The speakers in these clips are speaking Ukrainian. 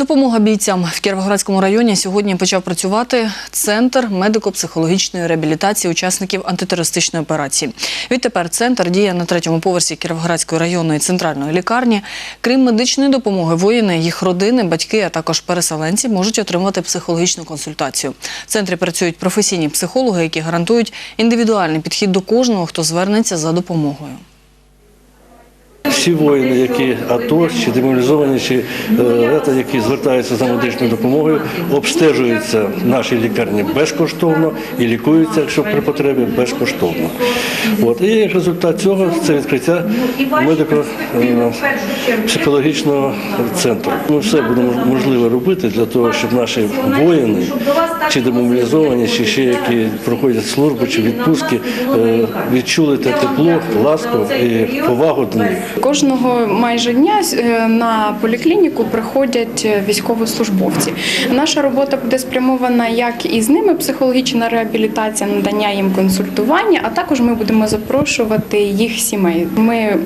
Допомога бійцям в Кіровоградському районі сьогодні почав працювати центр медико-психологічної реабілітації учасників антитерористичної операції. Відтепер центр діє на третьому поверсі Кіровоградської районної центральної лікарні. Крім медичної допомоги, воїни, їх родини, батьки, а також переселенці можуть отримати психологічну консультацію. В центрі працюють професійні психологи, які гарантують індивідуальний підхід до кожного, хто звернеться за допомогою. Всі воїни, які АТО, чи демобілізовані, чи е, ета, які звертаються за медичною допомогою, обстежуються в нашій лікарні безкоштовно і лікуються, якщо при потребі, безкоштовно. От. І як результат цього це відкриття медико-психологічного центру. Ми все будемо можливе робити для того, щоб наші воїни, чи демобілізовані, чи ще які проходять службу чи відпустки, е, відчули те тепло, ласку і повагу до них. Кожного майже дня е, на поліклініку приходять е, військовослужбовці. Наша робота буде спрямована як і з ними психологічна реабілітація, надання їм консультування, а також ми будемо запрошувати їх сімей. Ми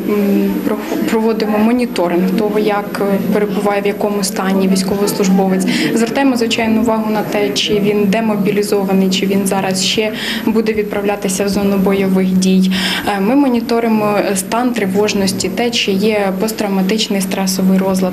проводимо моніторинг того, як е, перебуває в якому стані військовослужбовець. Звертаємо звичайно увагу на те, чи він демобілізований, чи він зараз ще буде відправлятися в зону бойових дій. Ми моніторимо стан тривожності, те, чи є посттравматичний стресовий розлад.